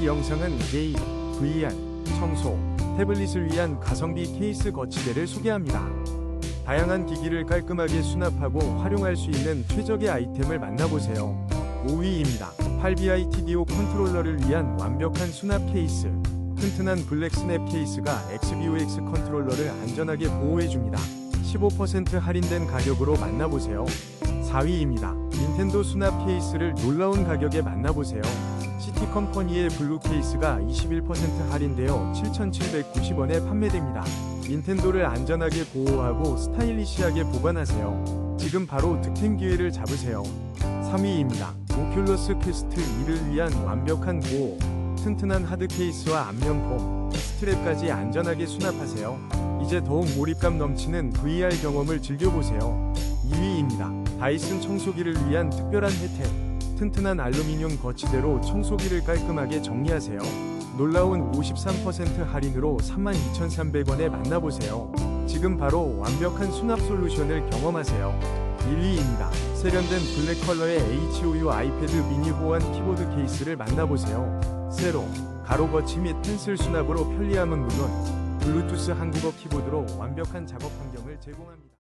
이 영상은 게임, VR, 청소, 태블릿을 위한 가성비 케이스 거치대를 소개합니다. 다양한 기기를 깔끔하게 수납하고 활용할 수 있는 최적의 아이템을 만나보세요. 5위입니다. 8BI TDO 컨트롤러를 위한 완벽한 수납 케이스. 튼튼한 블랙 스냅 케이스가 XBOX 컨트롤러를 안전하게 보호해줍니다. 15% 할인된 가격으로 만나보세요. 4위입니다. 닌텐도 수납 케이스를 놀라운 가격에 만나보세요. 시티 컴퍼니의 블루 케이스가 21% 할인되어 7,790원에 판매됩니다. 닌텐도를 안전하게 보호하고 스타일리시하게 보관하세요. 지금 바로 득템 기회를 잡으세요. 3위입니다. 오큘러스 퀘스트 2를 위한 완벽한 보호. 튼튼한 하드 케이스와 안면폼, 스트랩까지 안전하게 수납하세요. 이제 더욱 몰입감 넘치는 VR 경험을 즐겨보세요. 2위입니다. 다이슨 청소기를 위한 특별한 혜택. 튼튼한 알루미늄 거치대로 청소기를 깔끔하게 정리하세요. 놀라운 53% 할인으로 32,300원에 만나보세요. 지금 바로 완벽한 수납 솔루션을 경험하세요. 1위입니다. 세련된 블랙 컬러의 HOU 아이패드 미니 호환 키보드 케이스를 만나보세요. 세로, 가로 거치 및 펜슬 수납으로 편리함은 물론 블루투스 한국어 키보드로 완벽한 작업 환경을 제공합니다.